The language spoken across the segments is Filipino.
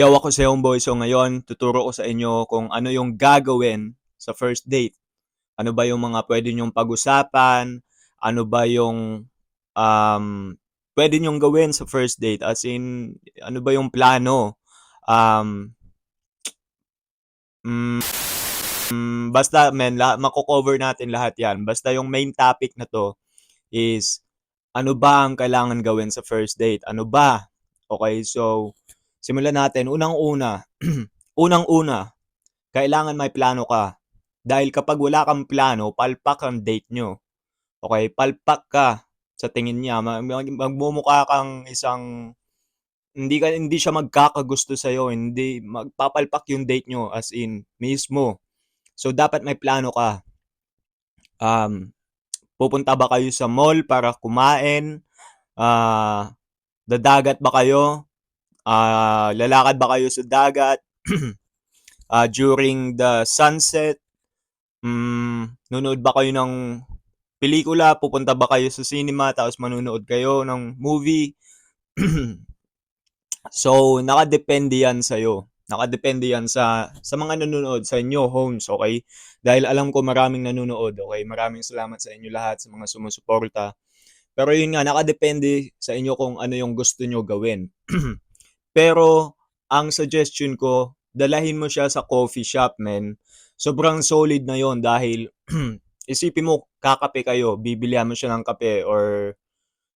Yo, ako si Homeboy. So ngayon, tuturo ko sa inyo kung ano yung gagawin sa first date. Ano ba yung mga pwede nyong pag-usapan? Ano ba yung um, pwede nyong gawin sa first date? As in, ano ba yung plano? Um, mm, mm, basta, men, la- mako-cover natin lahat yan. Basta yung main topic na to is ano ba ang kailangan gawin sa first date? Ano ba? Okay, so simulan natin. Unang-una, unang-una, kailangan may plano ka. Dahil kapag wala kang plano, palpak ang date nyo. Okay, palpak ka sa tingin niya. Mag- mag- magmumukha kang isang hindi ka hindi siya magkakagusto sa iyo, hindi magpapalpak yung date nyo as in mismo. So dapat may plano ka. Um, pupunta ba kayo sa mall para kumain? Ah, dadagat ba kayo? Ah, lalakad ba kayo sa dagat? Ah, during the sunset? Mm, nunood ba kayo ng pelikula? Pupunta ba kayo sa cinema tapos manunood kayo ng movie? so, nakadepende yan sa'yo. Nakadepende yan sa sa mga nanonood sa inyo homes, okay? Dahil alam ko maraming nanonood, okay? Maraming salamat sa inyo lahat sa mga sumusuporta. Pero yun nga, nakadepende sa inyo kung ano yung gusto nyo gawin. Pero ang suggestion ko, dalahin mo siya sa coffee shop, men. Sobrang solid na yon dahil isipin mo, kakape kayo, bibilihan mo siya ng kape or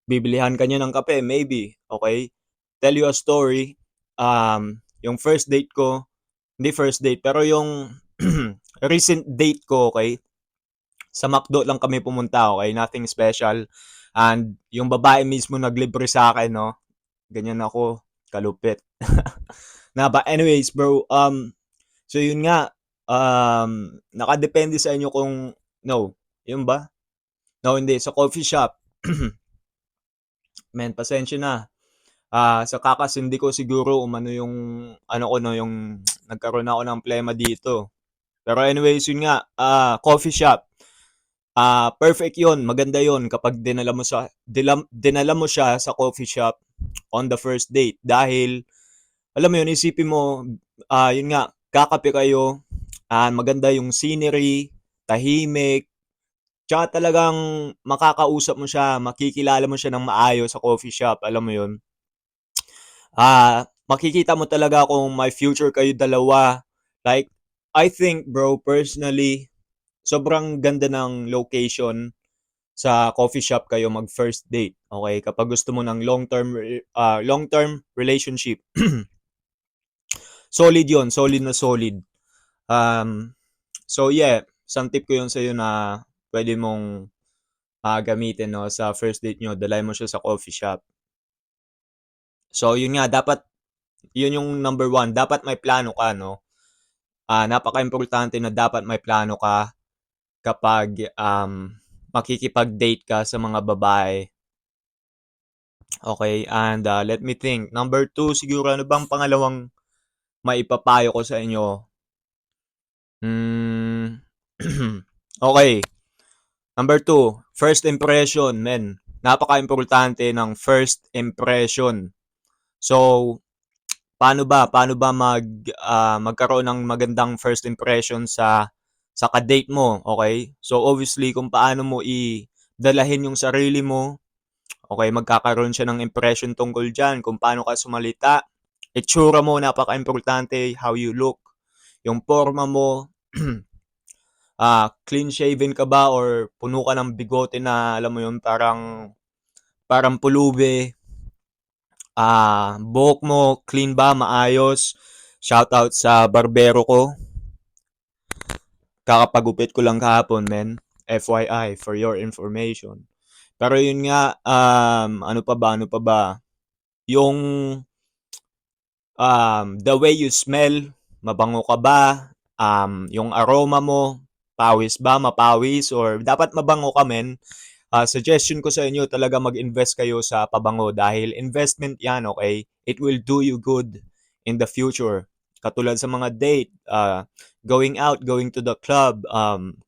bibilihan ka niya ng kape, maybe, okay? Tell you a story. Um, yung first date ko, hindi first date, pero yung recent date ko, okay? Sa McDo lang kami pumunta, okay? Nothing special. And yung babae mismo naglibre sa akin, no? Ganyan ako, kalupit. na ba anyways, bro, um so yun nga, um nakadepende sa inyo kung no, yun ba? No, hindi sa coffee shop. Men, pasensya na. Ah, sa kakasindi ko siguro umano yung ano ko no, yung nagkaroon ako ng plema dito. Pero anyways, yun nga, ah, coffee shop. Ah, perfect 'yon, maganda 'yon kapag dinala mo sa dilam, dinala mo siya sa coffee shop on the first date dahil alam mo 'yun, isipin mo ah, yun nga, kakape kayo, ah, maganda yung scenery, tahimik, tsaka talagang makakausap mo siya, makikilala mo siya ng maayos sa coffee shop, alam mo 'yun. Ah, makikita mo talaga kung may future kayo dalawa. Like, I think bro, personally, sobrang ganda ng location sa coffee shop kayo mag first date. Okay? Kapag gusto mo ng long-term uh, long-term relationship. solid 'yon, solid na solid. Um, so yeah, isang tip ko 'yon sa iyo na pwede mong uh, gamitin no sa first date nyo, dalay mo siya sa coffee shop. So, yun nga, dapat, yun yung number one, dapat may plano ka, no? Uh, napaka-importante na dapat may plano ka kapag um, makikipag-date ka sa mga babae. Okay, and uh, let me think. Number two, siguro ano bang pangalawang maipapayo ko sa inyo? Hmm, okay. Number two, first impression, men. Napaka-importante ng first impression. So, paano ba paano ba mag uh, magkaroon ng magandang first impression sa sa ka-date mo, okay? So obviously kung paano mo i-dalahin yung sarili mo, okay, magkakaroon siya ng impression tungkol diyan kung paano ka sumalita. Itsura mo napaka-importante, how you look, yung forma mo, uh, clean shaven ka ba or puno ka ng bigote na alam mo yun parang parang pulube Ah, buhok mo clean ba, maayos? Shoutout sa barbero ko. Kakapagupit ko lang kahapon, men. FYI, for your information. Pero yun nga, um, ano pa ba, ano pa ba? Yung um, the way you smell, mabango ka ba? Um, yung aroma mo, pawis ba, mapawis? Or dapat mabango ka, men uh, suggestion ko sa inyo talaga mag-invest kayo sa pabango dahil investment yan, okay? It will do you good in the future. Katulad sa mga date, uh, going out, going to the club, um,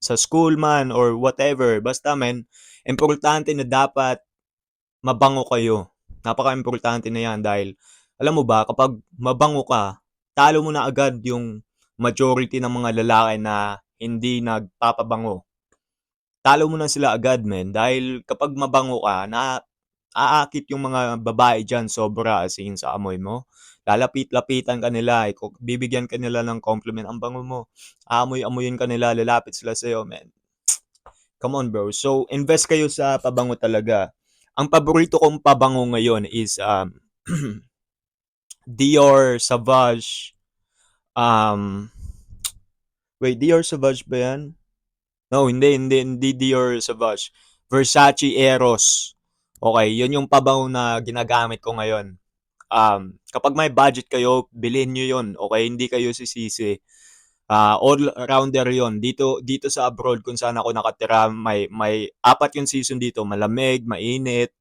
sa school man or whatever. Basta men, importante na dapat mabango kayo. Napaka-importante na yan dahil Alam mo ba kapag mabango ka, talo mo na agad yung majority ng mga lalaki na hindi nagpapabango. Talo mo na sila agad men dahil kapag mabango ka na aakit yung mga babae diyan sobra as in sa amoy mo. Lalapit-lapitan ka nila, eh, bibigyan ka nila ng compliment, "Ang bango mo." Aamoy-amoyin ka nila, lalapit sila sa'yo men. Come on bro. So invest kayo sa pabango talaga. Ang paborito kong pabango ngayon is um Dior Sauvage um Wait, Dior Sauvage ba 'yan? No, hindi, hindi, hindi Dior Sauvage. Versace Eros. Okay, yun yung pabango na ginagamit ko ngayon. Um, kapag may budget kayo, bilhin nyo yun. Okay, hindi kayo sisisi. Ah, all-rounder yon Dito, dito sa abroad kung saan ako nakatira, may, may apat yung season dito. Malamig, mainit,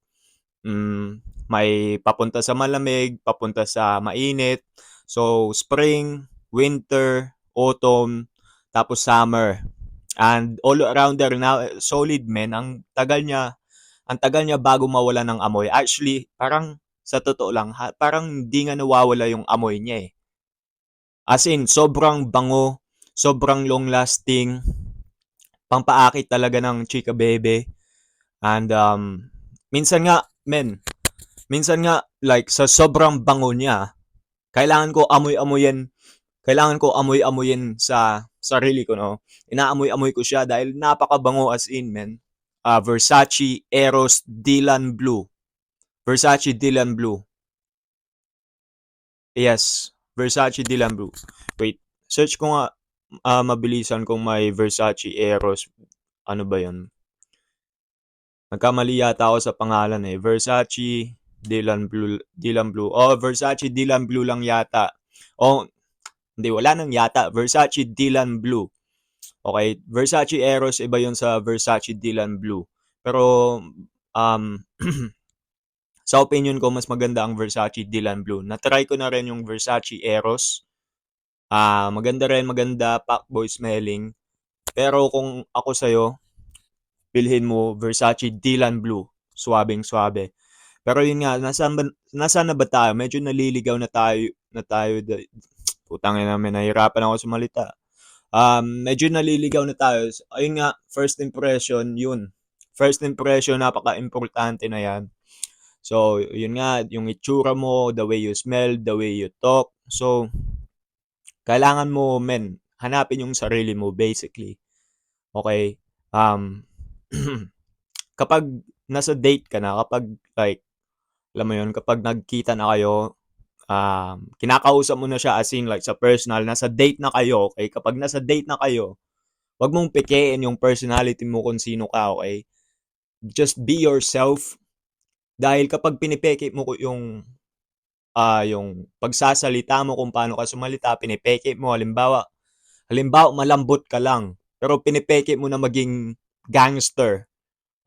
mm, may papunta sa malamig, papunta sa mainit. So, spring, winter, autumn, tapos summer. And all-rounder na solid men, ang tagal niya, ang tagal niya bago mawala ng amoy. Actually, parang sa totoo lang, ha, parang hindi nga nawawala yung amoy niya eh. As in, sobrang bango, sobrang long lasting, pampaakit talaga ng chika bebe. And um, minsan nga, men, minsan nga, like, sa sobrang bango niya, kailangan ko amoy-amoyin, kailangan ko amoy-amoyin sa sarili ko, no? Inaamoy-amoy ko siya dahil napakabango as in, men. Uh, Versace Eros Dylan Blue. Versace Dylan Blue. Yes, Versace Dylan Blue. Wait, search ko nga uh, mabilisan kung may Versace Eros. Ano ba yun? Nagkamali yata ako sa pangalan eh. Versace Dylan Blue. Dylan Blue. Oh, Versace Dylan Blue lang yata. Oh, hindi, wala nang yata. Versace Dylan Blue. Okay, Versace Eros, iba yon sa Versace Dylan Blue. Pero, um, sa opinion ko, mas maganda ang Versace Dylan Blue. Natry ko na rin yung Versace Eros. Ah, uh, maganda rin, maganda, boy smelling. Pero kung ako sa'yo, bilhin mo Versace Dylan Blue. Swabing swabe. Pero yun nga, nasaan, ba, nasaan na ba tayo? Medyo naliligaw na tayo, na tayo, putang ina namin, nahirapan ako sumalita. Um, medyo naliligaw na tayo. Ayun nga, first impression, yun. First impression, napaka-importante na yan. So, yun nga, yung itsura mo, the way you smell, the way you talk. So, kailangan mo, men, hanapin yung sarili mo, basically. Okay? Um, kapag nasa date ka na, kapag, like, alam mo yun, kapag nagkita na kayo, um, kinakausap mo na siya as in, like, sa personal, nasa date na kayo, okay? Kapag nasa date na kayo, wag mong pikein yung personality mo kung sino ka, okay? Just be yourself, dahil kapag pinipeke mo yung uh, yung pagsasalita mo kung paano ka sumalita, pinipeke mo, halimbawa, halimbawa malambot ka lang, pero pinipeke mo na maging gangster.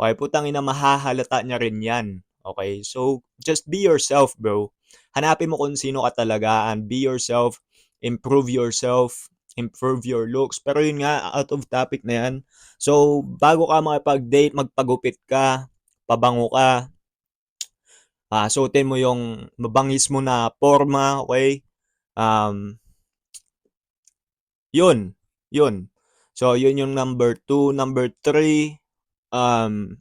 Okay, putang ina mahahalata niya rin yan. Okay, so just be yourself, bro. Hanapin mo kung sino ka talaga and be yourself, improve yourself, improve your looks. Pero yun nga, out of topic na yan. So, bago ka makipag-date, magpagupit ka, pabango ka, uh, suotin mo yung mabangis mo na forma, okay? Um, yun, yun. So, yun yung number 2. Number 3, um,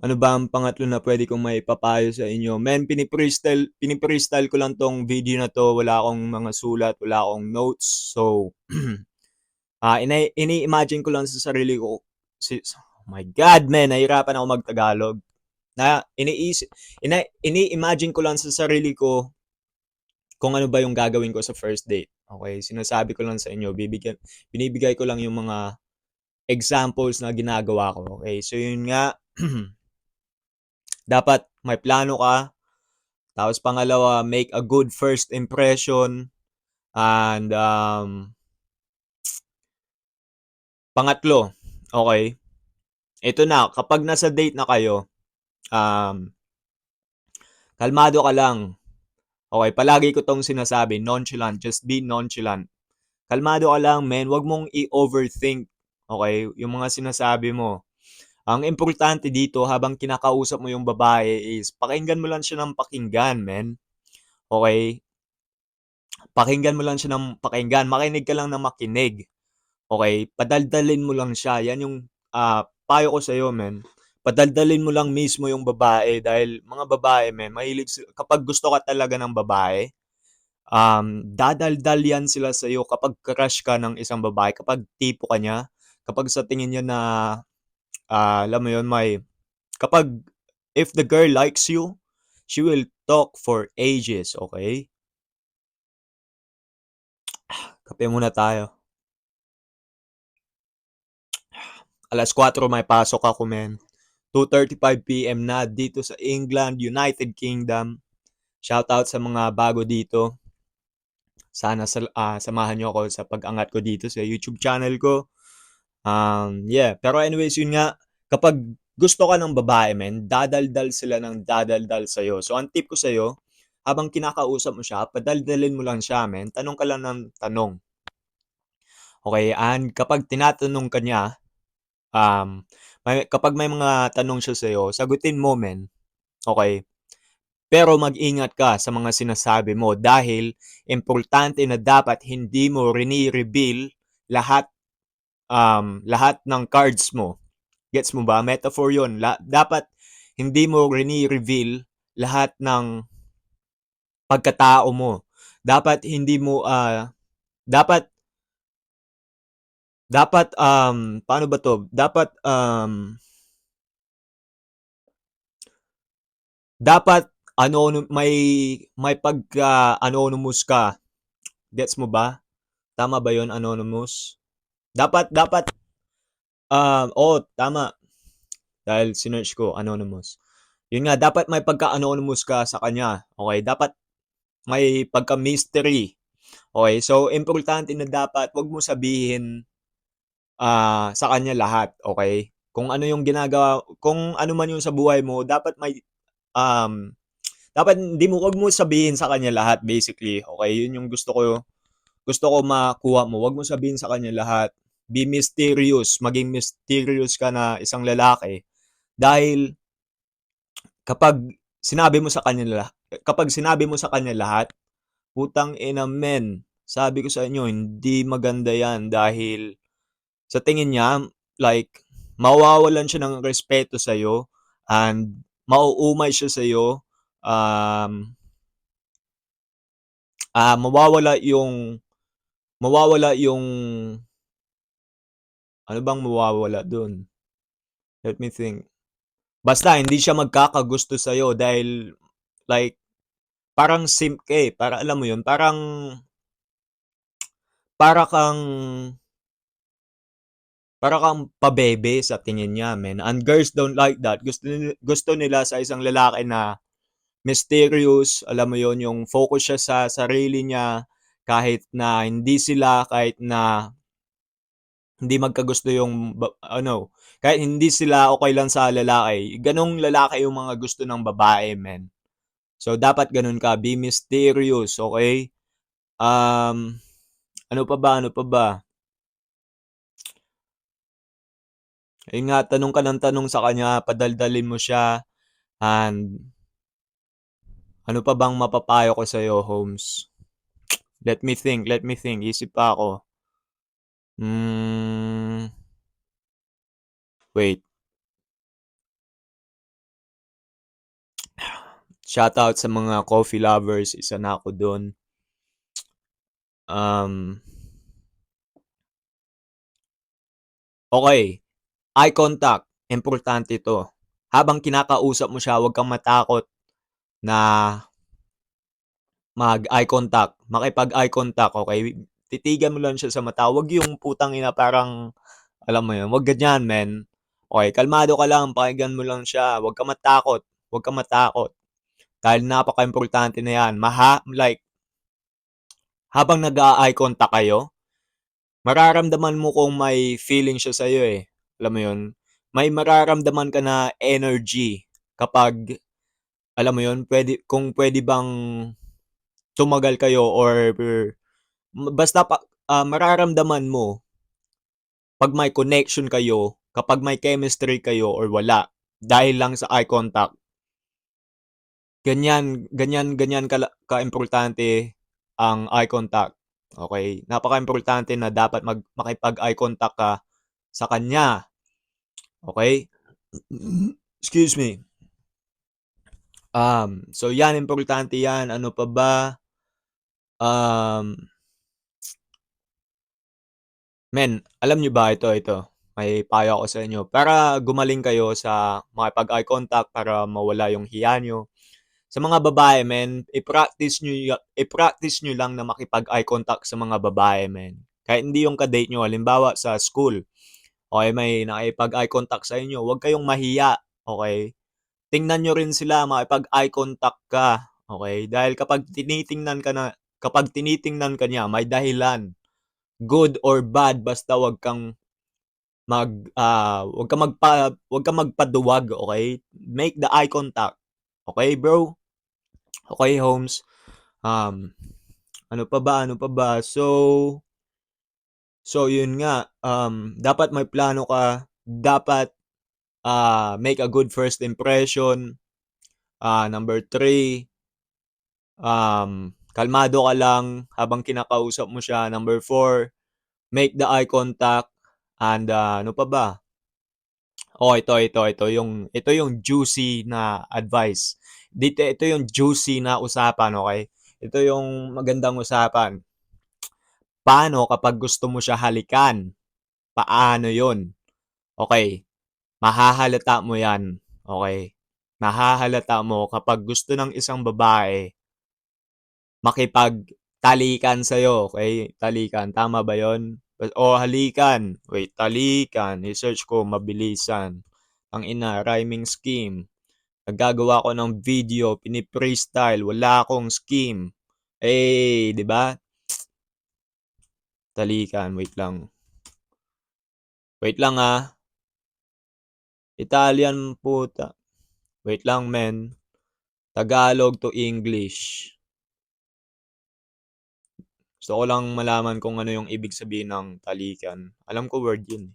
ano ba ang pangatlo na pwede kong may papayo sa inyo? Men, pinipre-style, pinipre-style ko lang tong video na to. Wala akong mga sulat, wala akong notes. So, uh, ini- ini-imagine ko lang sa sarili ko. Si, oh my God, man, nahirapan ako mag-Tagalog na iniisip, ina, ini-imagine ko lang sa sarili ko kung ano ba yung gagawin ko sa first date. Okay, sinasabi ko lang sa inyo, bibigyan, binibigay ko lang yung mga examples na ginagawa ko. Okay, so yun nga, dapat may plano ka. Tapos pangalawa, make a good first impression. And um, pangatlo, okay, ito na, kapag nasa date na kayo, um, kalmado ka lang. Okay, palagi ko tong sinasabi, nonchalant, just be nonchalant. Kalmado ka lang, men, wag mong i-overthink. Okay, yung mga sinasabi mo. Ang importante dito habang kinakausap mo yung babae is pakinggan mo lang siya ng pakinggan, men. Okey? Pakinggan mo lang siya ng pakinggan, makinig ka lang ng makinig. Okey? Padaldalin mo lang siya, 'yan yung, ah, payo ko sa'yo, men. Padaldalin mo lang mismo yung babae dahil mga babae, men, mahilig si kapag gusto ka talaga ng babae, um, dadaldal 'yan sila sa'yo kapag crush ka ng isang babae, kapag tipo ka niya, kapag sa tingin niya na, ah, alam mo yun, may kapag if the girl likes you, she will talk for ages, okey? Kape muna tayo. 4:00 may pasok ako, men. 2:35 PM na dito sa England, United Kingdom. Shoutout sa mga bago dito. Sana ah, samahan niyo ako sa pag-angat ko dito sa YouTube channel ko. Um, yeah, pero anyways, yun nga, kapag gusto ka ng babae, men, dadaldal sila ng dadaldal sa'yo. So, ang tip ko sa'yo, habang kinakausap mo siya, padaldalin mo lang siya, men. Tanong ka lang ng tanong. Okey, and kapag tinatanong ka niya, um, may kapag may mga tanong siya sa'yo, sagutin mo, men. Okey? Pero mag-ingat ka sa mga sinasabi mo dahil importante na dapat hindi mo rine-reveal lahat, um, lahat ng cards mo. Gets mo ba? Metaphor yun. La dapat hindi mo rine-reveal lahat ng pagkatao mo. Dapat hindi mo, ah, dapat dapat, um, paano ba 'to? Dapat, um dapat anonym may may pagka-anonymous ka. Gets mo ba? Tama ba yun, anonymous? Dapat dapat um, oo, tama. Dahil sinearch ko, anonymous. Yun nga, dapat may pagka-anonymous ka sa kanya, okey? Dapat may pagka-mystery, okey? So, importante na dapat 'wag mo sabihin, ah, sa kanya lahat, okey? Kung ano yung ginagawa kung ano man yung sa buhay mo, dapat may, um, dapat hindi mo 'wag mo sabihin sa kanya lahat basically, okey? Yun yung gusto ko gusto ko makuha mo. 'Wag mo sabihin sa kanya lahat. Be mysterious, maging mysterious ka na isang lalaki. Dahil kapag sinabi mo sa kanya la kapag sinabi mo sa kanya lahat, putang ina, men, sabi ko sa inyo hindi maganda 'yan dahil sa tingin niya, like, mawawalan siya ng respeto sa'yo and mauumay siya sa'yo, um ah, mawawala yung mawawala yung ano bang mawawala dun? Let me think. Basta hindi siya magkakagusto sa'yo dahil like parang simp eh, para alam mo yun, parang para kang para kang pabebe sa tingin niya, men, and girls don't like that. Gusto gusto nila sa isang lalaki na mysterious, alam mo yun, yung focus siya sa sarili niya kahit na hindi sila kahit na hindi magkagusto yung ano, kahit hindi sila okey lang sa lalaki, ganong lalaki yung mga gusto ng babae, men. So, dapat ganun ka, be mysterious, okey? Um, ano pa ba, ano pa ba? Ayun nga, tanong ka ng tanong sa kanya, padaldalin mo siya and ano pa bang mapapayo ko sa'yo, Holmes? Let me think, let me think, isip pa ako. Hmm. Wait. Shoutout sa mga coffee lovers, isa na ako dun. Um Okey, eye contact, importante 'to. Habang kinakausap mo siya, 'wag kang matakot na mag-eye contact, makipag-eye contact, okey? Titigan mo lang siya sa mata, 'wag yung putang ina parang alam mo yun, 'wag ganyan, men. Okey, kalmado ka lang, pakinggan mo lang siya, 'wag kang matakot, 'wag kang matakot. Dahil napakaimportante na 'yan, maha like habang nag-a-eye contact kayo, mararamdaman mo kung may feeling siya sa'yo, eh, alam mo yun? May mararamdaman ka na energy kapag alam mo yun, puwede kung puwede bang tumagal kayo or basta pa ah, mararamdaman mo 'pag may connection kayo kapag may chemistry kayo or wala dahil lang sa eye contact. Ganyan, ganyan, ganyan kala kaimportante ang eye contact. Okay? Napakaimportante na dapat mag makipag-eye contact ka sa kanya. Okay? Excuse me. Um, so yan importante yan. Ano pa ba? Um Men, alam niyo ba ito, ito, may payo ako sa inyo. Para gumaling kayo sa makipag-eye contact, para mawala yung hiya niyo. Sa mga babae, men, i-practice niyo i-practice niyo lang na makipag-eye contact sa mga babae, men. Kahit hindi yung ka-date niyo, halimbawa sa school, okay, may nakipag-eye contact sa inyo, huwag kayong mahiya, okay? Tingnan niyo rin sila, makipag-eye contact ka, okay? Dahil kapag tinitingnan ka na kapag tinitingnan ka niya, may dahilan. Good or bad, basta wag kang mag ah, wag kang magpa wag kang magpaduwag, okay? Make the eye contact. Okay, bro? Okay, Holmes. Um, ano pa ba? Ano pa ba? So So yun nga, um, dapat may plano ka, dapat ah, make a good first impression. Ah, number 3 um, kalmado ka lang habang kinakausap mo siya. Number 4, make the eye contact and ah, ano pa ba? Oh, ito, ito, ito yung ito yung juicy na advice. Dito ito yung juicy na usapan, okay? Ito yung magandang usapan. Paano kapag gusto mo siya halikan? Paano 'yun? Okay, mahahalata mo 'yan, okay? Mahahalata mo kapag gusto ng isang babae makipagtalikan sa'yo, okay? Talikan, tama ba 'yon? O halikan, wait, talikan, i-search ko mabilisan. Ang ina, rhyming scheme. Naggagawa ako ng video, pini-freestyle, wala akong scheme. Eh, 'di ba? Talikan, wait lang. Wait lang ah. Italian puta. Wait lang, men. Tagalog to English. Gusto ko lang malaman kung ano yung ibig sabihin ng talikan. Alam ko word yun.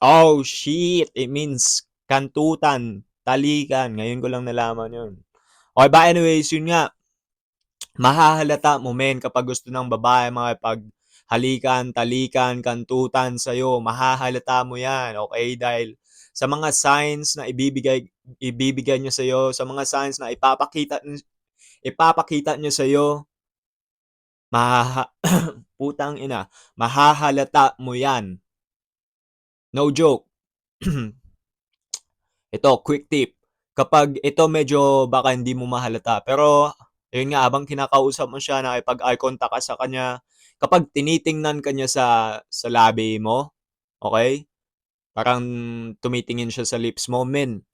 Oh, shit! It means kantutan, talikan. Ngayon ko lang nalaman yun. Okay ba? Anyways, yun nga. Mahahalata mo, men, kapag gusto ng babae makipag halikan, talikan, kantutan sa'yo. Mahahalata mo yan, okay? Dahil sa mga signs na ibibigay ibibigay niya sa'yo, sa mga signs na ipapakita ipapakita niya sa'yo, mahaha putang ina, mahahalata mo yan. No joke. ito, quick tip. Kapag ito medyo baka hindi mo mahalata, pero yun nga, habang kinakausap mo siya, nakipag-eye contact ka sa kanya, kapag tinitingnan ka niya sa, sa labi mo, okay? Parang tumitingin siya sa lips mo, men.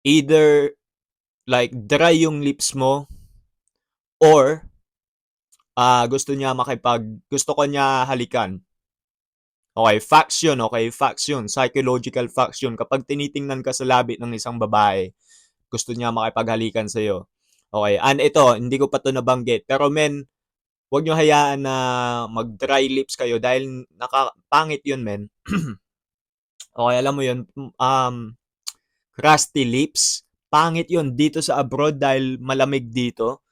Either, like, dry yung lips mo, or ah, gusto niya makipag gusto ko niya halikan. Okay, facts yun, okay? Facts yun. Psychological facts yun. Kapag tinitingnan ka sa labi ng isang babae, gusto niya makipaghalikan sa'yo. Okay, and ito, hindi ko pa to nabanggit. Pero men, huwag nyo hayaan na mag-dry lips kayo dahil nakapangit yun, men. okay, alam mo yun, um, crusty lips, pangit yun dito sa abroad dahil malamig dito.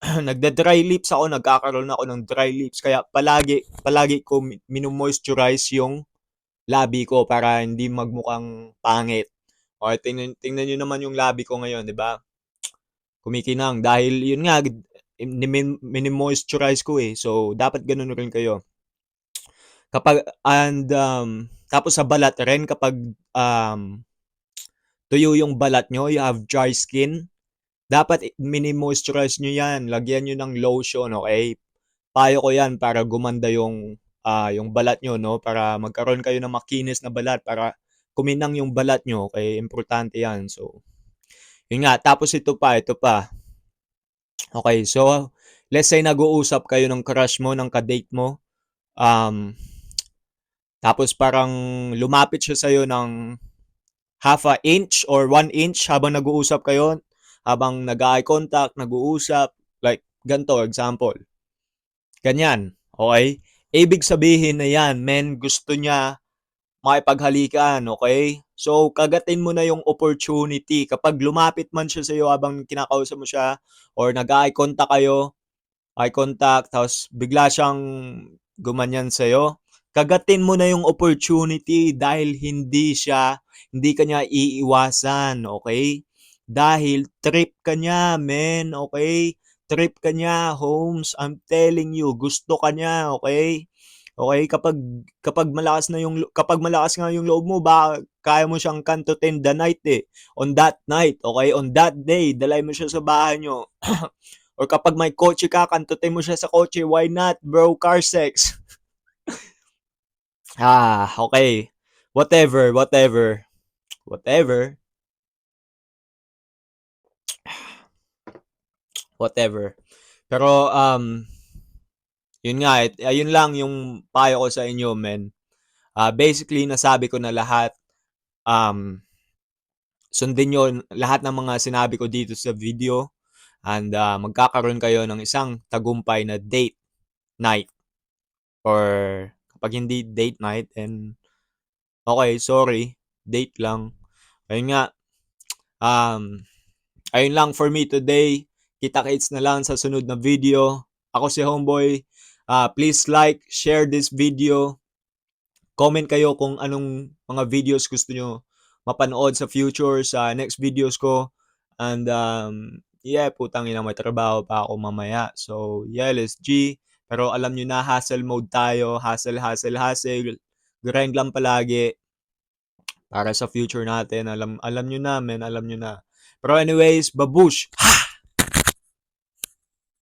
nagda-dry lips ako, nagkakaroon ako ng dry lips. Kaya palagi, palagi ko minu-moisturize yung labi ko para hindi magmukhang pangit. Okay, tingnan, tingnan nyo naman yung labi ko ngayon, di ba? Kumikinang. Dahil yun nga, mini-moisturize ko eh. So, dapat ganun rin kayo. Kapag, and, um, tapos sa balat rin, kapag, um, tuyo yung balat nyo, you have dry skin, dapat mini-moisturize nyo yan. Lagyan nyo ng lotion, okay? Payo ko yan para gumanda yung, uh, yung balat nyo, no? Para magkaroon kayo ng makinis na balat, para kuminang yung balat nyo, okay? Importante yan. So, yun nga. Tapos ito pa, ito pa. Okay, so, let's say nag-uusap kayo ng crush mo, ng kadate mo. Um, tapos parang lumapit siya sa'yo ng half a inch or one inch habang nag-uusap kayo habang nag-eye contact, nag-uusap, like ganto example. Ganyan, okay? Ibig sabihin na yan, men, gusto niya makipaghalikan, okay? So, kagatin mo na yung opportunity. Kapag lumapit man siya sa'yo habang kinakausap mo siya or nag-eye contact kayo, eye contact, tapos bigla siyang gumanyan sa'yo, kagatin mo na yung opportunity dahil hindi siya, hindi ka niya iiwasan, okay? Dahil trip ka niya, men, okay? Trip ka niya, Holmes. I'm telling you, gusto ka niya, okay? Okay, kapag kapag malakas na yung kapag malakas nga yung loob mo, ba kaya mo siyang kantutin the night eh. On that night, okay? On that day, dalay mo siya sa bahay nyo. Or kapag may kotse ka, kantutin mo siya sa kotse. Why not, bro? Car sex. ah, okay. Whatever, whatever. Whatever. Whatever. Pero, um, yun nga, eh, ayun lang yung payo ko sa inyo, men. Ah, basically, nasabi ko na lahat. Um, sundin nyo lahat ng mga sinabi ko dito sa video. And ah, magkakaroon kayo ng isang tagumpay na date night. Or kapag hindi date night, and okay, sorry, date lang. Ayun nga, um, ayun lang for me today. Kita-kits na lang sa sunod na video. Ako si Homeboy. Ah, please like, share this video. Comment kayo kung anong mga videos gusto nyo mapanood sa future, sa next videos ko. And um, yeah, putang ina, may trabaho pa ako mamaya. So, yeah, let's G. Pero alam nyo na, hustle mode tayo. Hustle, hustle, hustle. Grind lang palagi. Para sa future natin. Alam, alam nyo na, men. Alam nyo na. Pero anyways, babush! Ha!